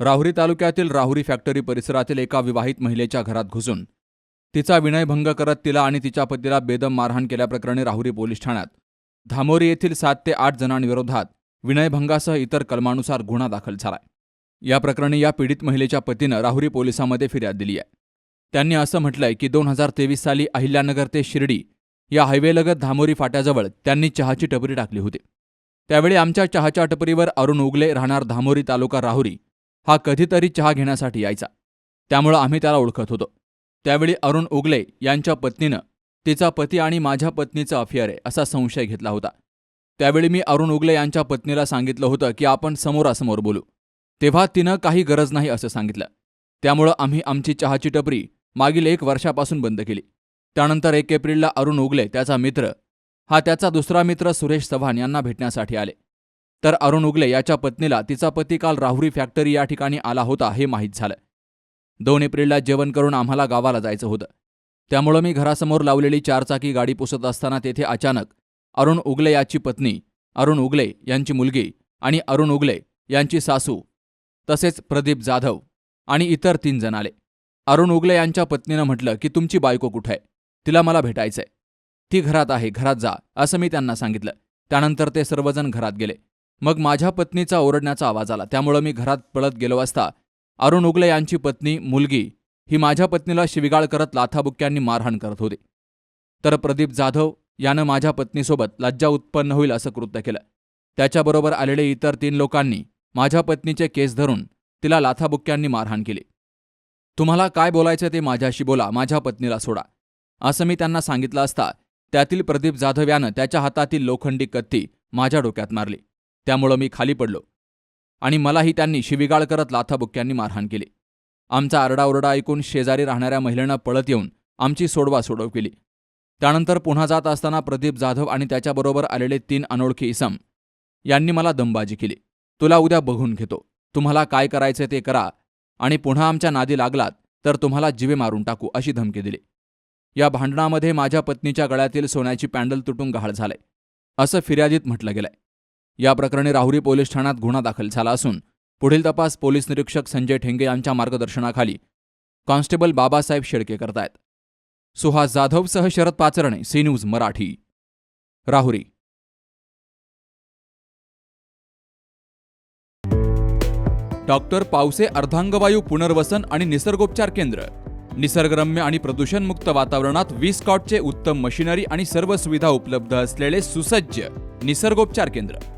राहुरी तालुक्यातील राहुरी फॅक्टरी परिसरातील एका विवाहित महिलेच्या घरात घुसून तिचा विनयभंग करत तिला आणि तिच्या पतीला बेदम मारहाण केल्याप्रकरणी राहुरी पोलीस ठाण्यात. धामोरी येथील सात ते आठ जणांविरोधात विनयभंगासह इतर कलमानुसार गुन्हा दाखल झालाय. या प्रकरणी या पीडित महिलेच्या पतीनं राहुरी पोलिसांमध्ये फिर्याद दिली आहे. त्यांनी असं म्हटलंय की दोन हजार तेवीस साली अहिल्यानगर ते शिर्डी या हायवेलगत धामोरी फाट्याजवळ त्यांनी चहाची टपरी टाकली होती. त्यावेळी आमच्या चहाच्या टपरीवर अरुण उगले राहणार धामोरी तालुका राहुरी हा कधीतरी चहा घेण्यासाठी यायचा. त्यामुळं आम्ही त्याला ओळखत होतो. त्यावेळी अरुण उगले यांच्या पत्नीनं तिचा पती आणि माझ्या पत्नीचं अफेअर आहे असा संशय घेतला होता. त्यावेळी मी अरुण उगले यांच्या पत्नीला सांगितलं होतं की आपण समोरासमोर बोलू. तेव्हा तिनं काही गरज नाही असं सांगितलं. त्यामुळं आम्ही आमची चहाची टपरी मागील एक वर्षापासून बंद केली. त्यानंतर एक एप्रिलला अरुण उगले त्याचा मित्र हा त्याचा दुसरा मित्र सुरेश चव्हाण यांना भेटण्यासाठी आले. तर अरुण उगले याच्या पत्नीला तिचा पती काल राहुरी फॅक्टरी या ठिकाणी आला होता हे माहीत झालं. दोन एप्रिलला जेवण करून आम्हाला गावाला जायचं होतं. त्यामुळं मी घरासमोर लावलेली चारचाकी गाडी पुसत असताना तेथे अचानक अरुण उगले याची पत्नी अरुण उगले यांची मुलगी आणि अरुण उगले यांची सासू तसेच प्रदीप जाधव आणि इतर तीन जण आले. अरुण उगले यांच्या पत्नीनं म्हटलं की तुमची बायको कुठं आहे? तिला मला भेटायचंय. ती घरात आहे घरात जा असं मी त्यांना सांगितलं. त्यानंतर ते सर्वजण घरात गेले. मग माझ्या पत्नीचा ओरडण्याचा आवाज आला. त्यामुळं मी घरात पळत गेलो असता अरुण उगले यांची पत्नी मुलगी ही माझ्या पत्नीला शिविगाळ करत लाथाबुक्क्यांनी मारहाण करत होती. तर प्रदीप जाधव यानं माझ्या पत्नीसोबत लज्जा उत्पन्न होईल असं कृत्य केलं. त्याच्याबरोबर आलेले इतर तीन लोकांनी माझ्या पत्नीचे केस धरून तिला लाथाबुक्क्यांनी मारहाण केली. तुम्हाला काय बोलायचं ते माझ्याशी बोला माझ्या पत्नीला सोडा. असं मी त्यांना सांगितलं असता त्यातील प्रदीप जाधव यानं त्याच्या हातातील लोखंडी कत्ती माझ्या डोक्यात मारली. त्यामुळं मी खाली पडलो. आणि मलाही त्यांनी शिविगाळ करत लाथाबुक्क्यांनी मारहाण केली. आमचा आरडाओरडा ऐकून शेजारी राहणाऱ्या महिलेनं पळत येऊन आमची सोडवा सोडव केली. त्यानंतर पुन्हा जात असताना प्रदीप जाधव आणि त्याच्याबरोबर आलेले तीन अनोळखी इसम यांनी मला दमबाजी केली. तुला उद्या बघून घेतो. तुम्हाला काय करायचे ते करा. आणि पुन्हा आमच्या नादी लागलात तर तुम्हाला जिवे मारून टाकू अशी धमकी दिली. या भांडणामध्ये माझ्या पत्नीच्या गळ्यातील सोन्याची पॅन्डल तुटून गहाळ झाले असं फिर्यादीत म्हटलं गेलंय. या प्रकरणी राहुरी पोलीस ठाण्यात गुन्हा दाखल झाला असून पुढील तपास पोलीस निरीक्षक संजय ठेंगे यांच्या मार्गदर्शनाखाली. कॉन्स्टेबल बाबासाहेब शेळके करतायत. Suhas जाधवसह Sharad Pacharne C News Marathi. Rahuri. Doctor Pawase अर्धांगवायू पुनर्वसन आणि निसर्गोपचार केंद्र. निसर्गरम्य आणि प्रदूषणमुक्त वातावरणात वीस कॉटचे उत्तम मशिनरी आणि सर्व सुविधा उपलब्ध असलेले सुसज्ज निसर्गोपचार केंद्र.